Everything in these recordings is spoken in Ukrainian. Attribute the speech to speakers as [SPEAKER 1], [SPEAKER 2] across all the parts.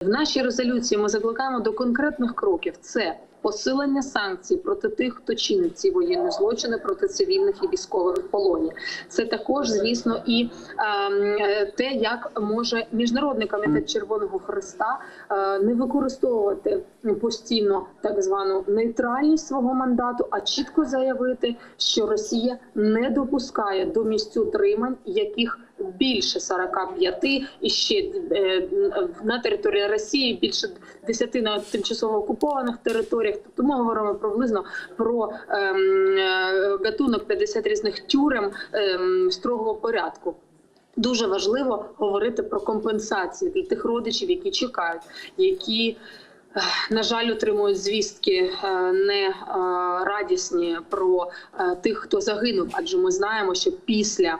[SPEAKER 1] В нашій резолюції ми закликаємо до конкретних кроків: це посилення санкцій проти тих, хто чинить ці воєнні злочини проти цивільних і військових в полоні. Це також, звісно, і ем, е, те, як може міжнародний комітет Червоного Христа е, не використовувати постійно так звану нейтральність свого мандату, а чітко заявити, що Росія не допускає до місць утримань, яких більше 45 і ще е, на території Росії більше 10 на тимчасово окупованих територіях. Тобто ми говоримо приблизно про ем, е, гатунок 50 різних тюрем ем, строгого порядку. Дуже важливо говорити про компенсації для тих родичів, які чекають, які на жаль, отримують звістки е, не е, радісні про е, тих, хто загинув. Адже ми знаємо, що після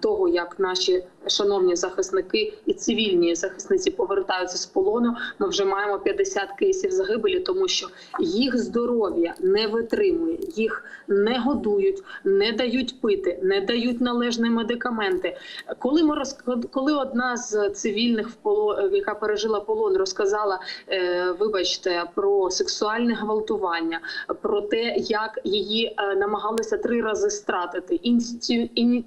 [SPEAKER 1] того, як наші шановні захисники і цивільні захисниці повертаються з полону, ми вже маємо 50 кейсів загибелі, тому що їх здоров'я не витримує, їх не годують, не дають пити, не дають належні медикаменти. Коли ми роз... коли одна з цивільних яка пережила полон, розказала, вибачте, про сексуальне гвалтування, про те, як її е, намагалися три рази стратити, іні-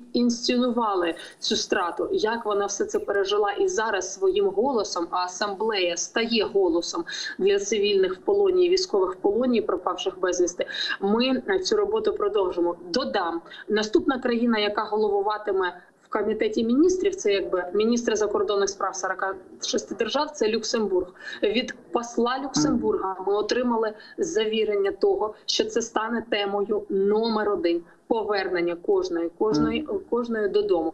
[SPEAKER 1] цю страту, як вона все це пережила, і зараз своїм голосом, а асамблея стає голосом для цивільних в полоні і військових в полоні, пропавших безвісти. Ми е, цю роботу продовжимо. Додам наступна країна, яка головуватиме. Комітеті міністрів це якби міністри закордонних справ 46 держав. Це Люксембург. Від посла Люксембурга ми отримали завірення того, що це стане темою номер один повернення кожної, кожної, кожної додому.